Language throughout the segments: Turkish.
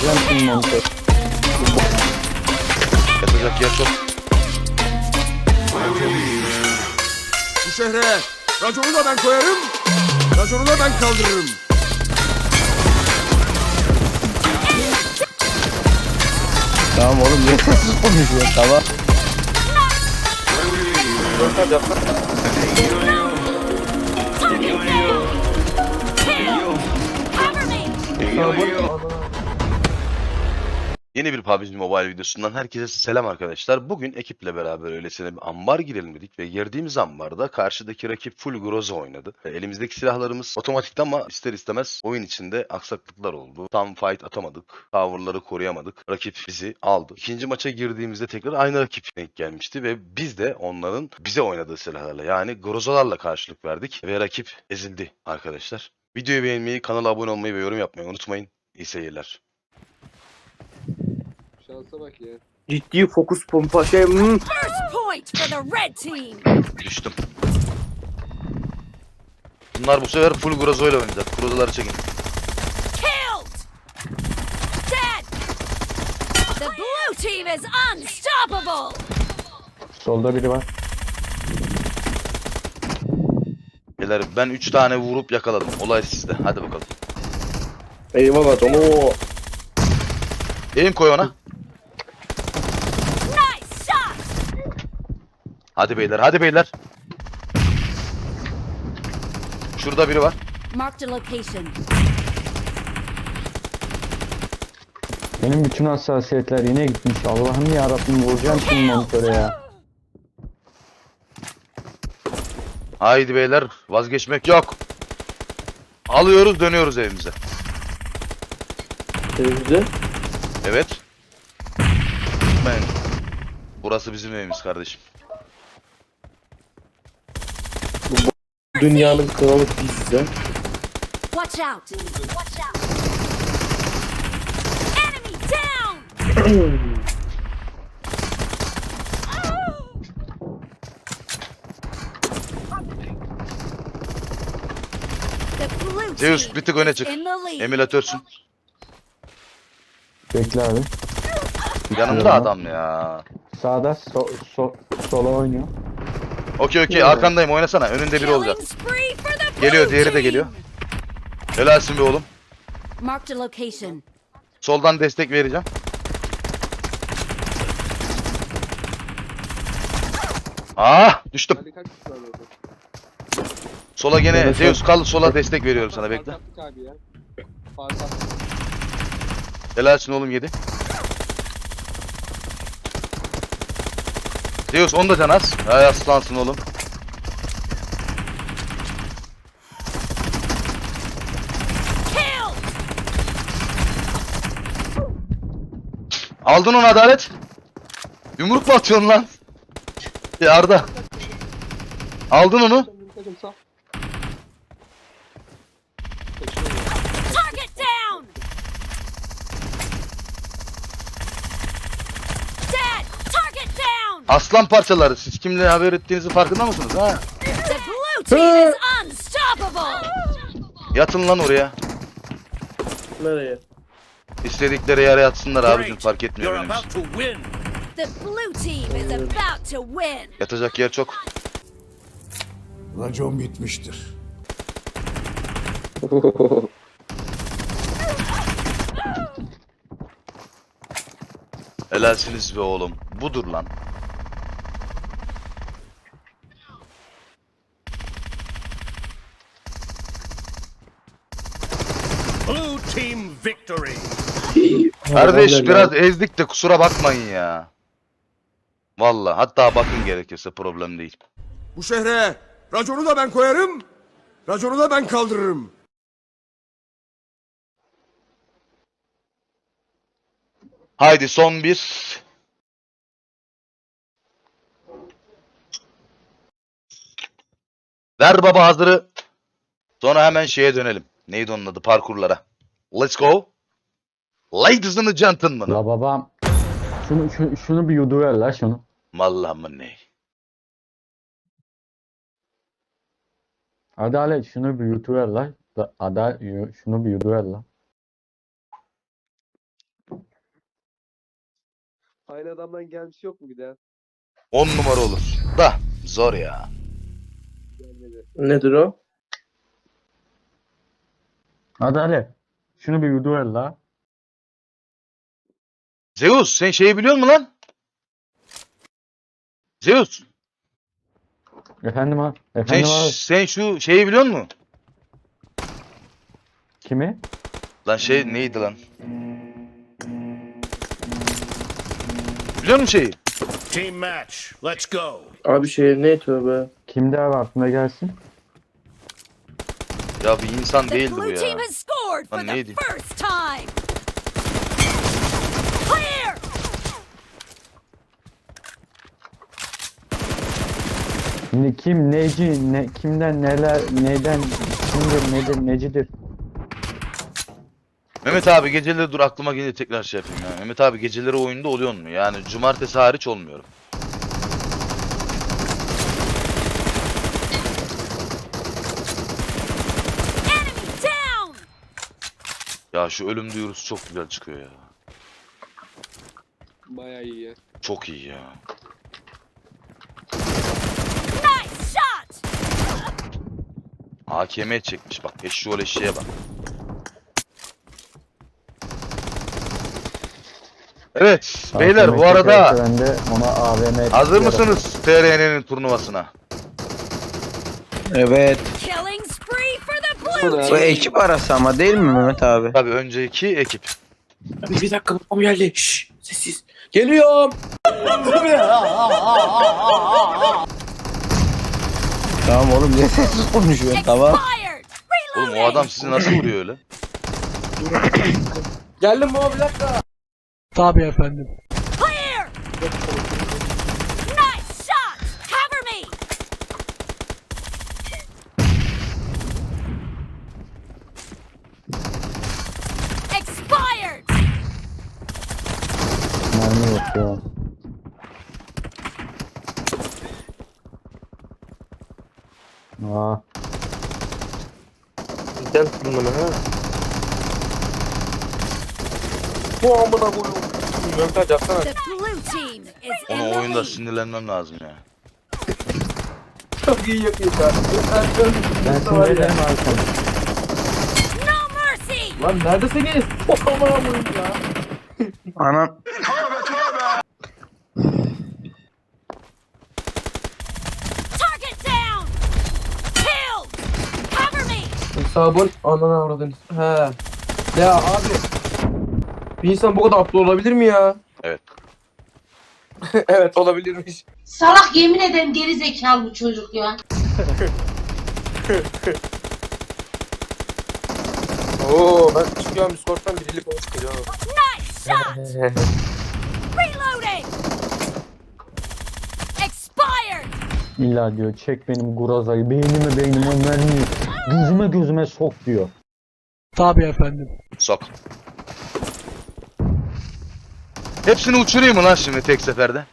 vuracağım şimdi monitör. Yatacak yer çok. Bu şehre raconu da ben koyarım, raconu da ben kaldırırım. Tamam oğlum ne konuşuyor tamam. Cover me! Yeni bir PUBG Mobile videosundan herkese selam arkadaşlar. Bugün ekiple beraber öylesine bir ambar girelim dedik ve girdiğimiz ambarda karşıdaki rakip full Groza oynadı. E, Elimizdeki silahlarımız otomatikti ama ister istemez oyun içinde aksaklıklar oldu. Tam fight atamadık, tower'ları koruyamadık. Rakip bizi aldı. İkinci maça girdiğimizde tekrar aynı rakip denk gelmişti ve biz de onların bize oynadığı silahlarla yani Grozalarla karşılık verdik ve rakip ezildi arkadaşlar. Videoyu beğenmeyi, kanala abone olmayı ve yorum yapmayı unutmayın. İyi seyirler. Şansa bak ya. Ciddi fokus pompa şey hmm. First point for the red team! Düştüm. Bunlar bu sefer full Grozo ile oynayacak. Grozoları çekin. Killed! Dead! The blue team is unstoppable! Solda biri var. Beyler ben 3 tane vurup yakaladım. Olay sizde. Hadi bakalım. Eyvallah onu. Elim koy ona. Nice shot! Hadi beyler, hadi beyler. Şurada biri var. Marked a location. Benim bütün hassasiyetler yine gitmiş. Allah'ım ya Rabbim vuracağım şimdi monitöre ya. Haydi beyler, vazgeçmek yok. Alıyoruz, dönüyoruz evimize. Evde. Evet. Ben. Burası bizim evimiz kardeşim. Dünyanın kralı pizza. Watch out! Watch out! Enemy down! Zeus bir tık öne çık. Emülatörsün. Bekle abi. Yanımda adam ya. Sağda so, so, sola oynuyor. Okey okey arkandayım oynasana. Önünde biri olacak. Geliyor, diğeri de geliyor. Helalsin be oğlum. Marked a location. Soldan destek vereceğim. Ah düştüm. Sola gene Zeus kal sola destek veriyorum sana bekle. Helalsin oğlum yedi. Zeus onu da can az. Ay aslansın oğlum. Aldın onu adalet. Yumruk mu atıyorsun lan? Ya. Aldın onu. Takım takım sağ. Kaçıyor ya. Target down! Dead! Target down! Aslan parçaları. Siz kimle haber ettiğinizin farkında mısınız ha? Yatın lan oraya. Nereye? İstedikleri yere yatsınlar abicim fark etmiyor benim için. Yatacak yer çok. Racon bitmiştir. Helalsiniz be oğlum. Budur lan. Blue team victory. Kardeş biraz ezdik de kusura bakmayın ya. Vallahi hatta bakın gerekirse problem değil. Bu şehre raconu da ben koyarım, raconu da ben kaldırırım. Haydi son bir. Ver baba hazırı. Sonra hemen şeye dönelim. Neydi onun adı? Parkurlara. Let's go. Ladies and gentlemen. La babam. Şunu, şu, şunu bir yuduver la şunu. Vallahi mı ne? Adalet şunu bir yutuver la. La- Adalet şunu bir yuduver la. Aynı adamdan gelmiş yok mu bir daha? 10 numara olur. Da zor ya. Gelmedi. Nedir o? Ali. Şunu bir video ver la. Zeus sen şeyi biliyor musun lan? Zeus Efendim abi. sen, Efendim abi. sen şu şeyi biliyor musun? Kimi? Lan şey neydi lan? Biliyor musun şeyi? Team match. Let's go. Abi şey ne tövbe. Kimde abi aklına gelsin? Ya bir insan The değildi bu blue ya. team has scored for Lan the neydi? first time. Şimdi kim neci ne kimden neler neden kimdir nedir necidir. Mehmet abi geceleri dur aklıma gelince tekrar şey yapayım ya. Mehmet abi geceleri oyunda oluyor mu? Yani cumartesi hariç olmuyorum. Ya şu ölüm duyurusu çok güzel çıkıyor ya. Bayağı iyi ya. Çok iyi ya. Nice shot! AKM çekmiş bak. Eşşoğlu eşeğe bak. Evet beyler bu arada Ben de ona AVM hazır mısınız TRN'nin turnuvasına? Evet. Killing spree for the Bu blue ne? Bu team! ekip arası ama değil mi Mehmet abi? Tabii önceki ekip. Bir, bir dakika babam geldi. Şşş sessiz. Geliyorum. Tamam oğlum ne sessiz konuşuyorsun tamam. Oğlum o adam sizi nasıl vuruyor öyle? Geldim baba bir dakika. Clear! Nice shot! Cover me! Expired! Mermi yok ya. Aa, Gel bunu ha. Bu amına koyayım. Mehmet abi yapsana. The blue team is in Onu the oyunda lead. sinirlenmem lazım ya. Çok iyi yapıyor ya. ben sinirlerim arkam. No mercy! Lan neredesiniz? Oh amına koyayım ya. Anam. Target down! Kill! Cover Hesabın ananı avradınız. He. Ya abi. Bir insan bu kadar aptal olabilir mi ya? Evet. evet olabilirmiş. Salak yemin ederim geri zekalı bu çocuk ya. Oo ben çıkıyorum Discord'dan onu çıkacağım. Nice shot! Reloading! Expired! İlla diyor çek benim Groza'yı beynime beynime mermiyi gözüme gözüme sok diyor. Sok. Hepsini uçurayım mı lan şimdi tek seferde?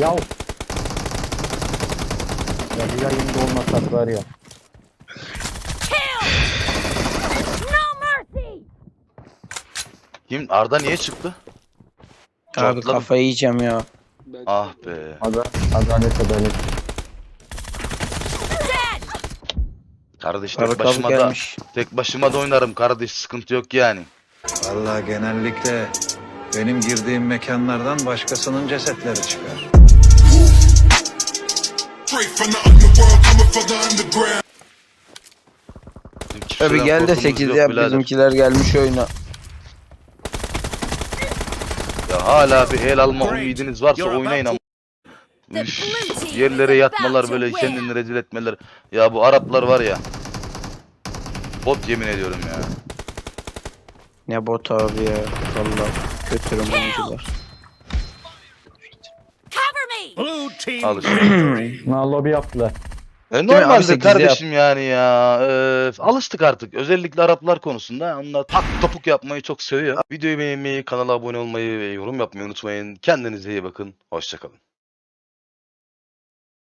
Ya ya bir yayında olmasak var ya. Kill! No mercy! Kim? Arda niye çıktı? Abi Çarptı lan. kafayı yiyeceğim ya. Ah be. Ada, adalet adalet. Dead! Kardeş tek başıma da gelmiş. tek başıma da oynarım kardeş sıkıntı yok yani. Vallahi genellikle benim girdiğim mekanlardan başkasının cesetleri çıkar. Bizim Tabi gel de korkumuz 8 yok yap birader. bizimkiler gelmiş oyuna. Ya hala bir el alma ümidiniz varsa oynayın ama. Team yerlere yatmalar böyle kendini rezil etmeler. Ya bu Araplar var ya. Bot yemin ediyorum ya. Ne bot abi ya. Valla! Blue team Al işte. Na lobi yaptılar. E sekizi kardeşim yani ya. Öf, alıştık artık. Özellikle Araplar konusunda. Onlar tak topuk yapmayı çok seviyor. Videoyu beğenmeyi, kanala abone olmayı ve yorum yapmayı unutmayın. Kendinize iyi bakın. Hoşçakalın.